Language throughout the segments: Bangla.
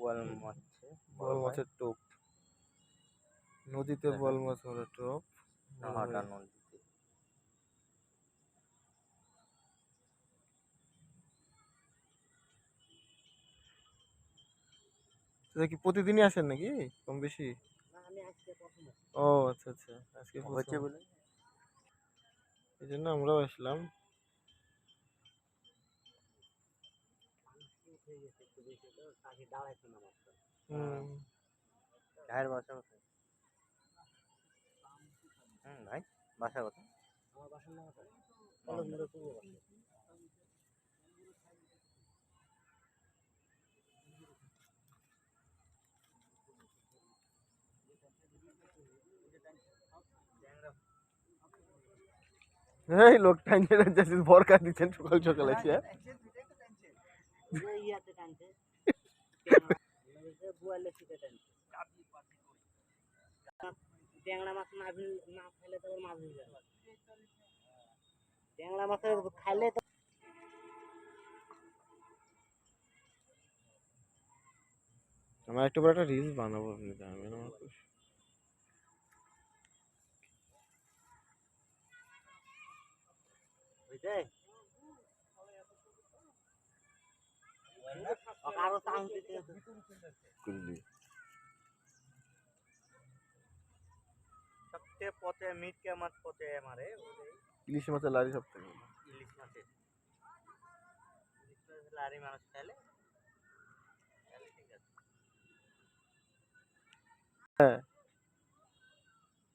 বোয়াল বল মাছের টোপ। নদীতে বল মাছ মারা টোপ। নাহাটা নদীতে। কি প্রতিদিনই আসেন নাকি কম বেশি? ও আচ্ছা আচ্ছা। আজকে হচ্ছে বলে? এই জন্য আমরাও আসলাম। হুম। ভাইয়ের বাসা কোথায়? হুম ভাই বাসা কোথায়? এই লোক যাচ্ছিস বরকা দিচ্ছেন সকাল সকাল এসে হ্যাঁ? ট্যাংরা মাছ না না খাইলে মাছ ট্যাংরা খাইলে তো আমরা একটু বড় একটা রিলস বানাবো, আপনি জানবেন আমার কুল্লি সবচেয়ে পথে মিটকে মাছ পথে মারে ওই ইলিশ মাছের লারি সব থেকে ভালো। ইলিশ মাছের ইলিশ মাছের লারি মানুষ খাইলে তাহলে ঠিক আছে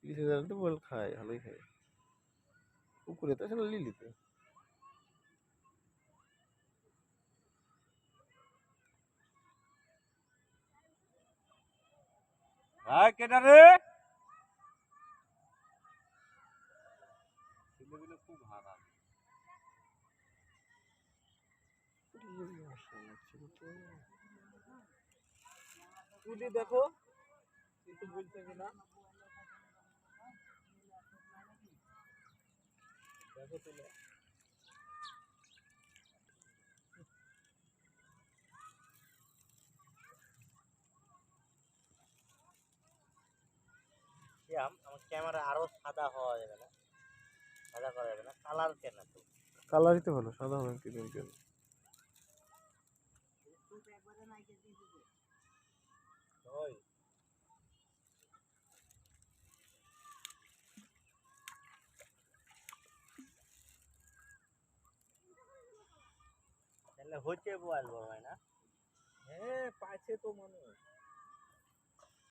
ইলিশের জাল তো বল খায় ভালোই খায় পুকুরে তো আসলে লিলিতে ভাই কেটা রে? খুব হারাম। তুলি দেখো কিছু বলছে কিনা দেখো তুলে। শ্যাম আমার ক্যামেরা আরও সাদা হওয়া যাবে না। সাদা করা যাবে না কালার কেন তো। কালারই তো ভালো সাদা হবে কি দিন কেন। ওই। তাহলে হচ্ছে বোয়াল বড় হয় না? হ্যাঁ পাইছে তো মানুষ।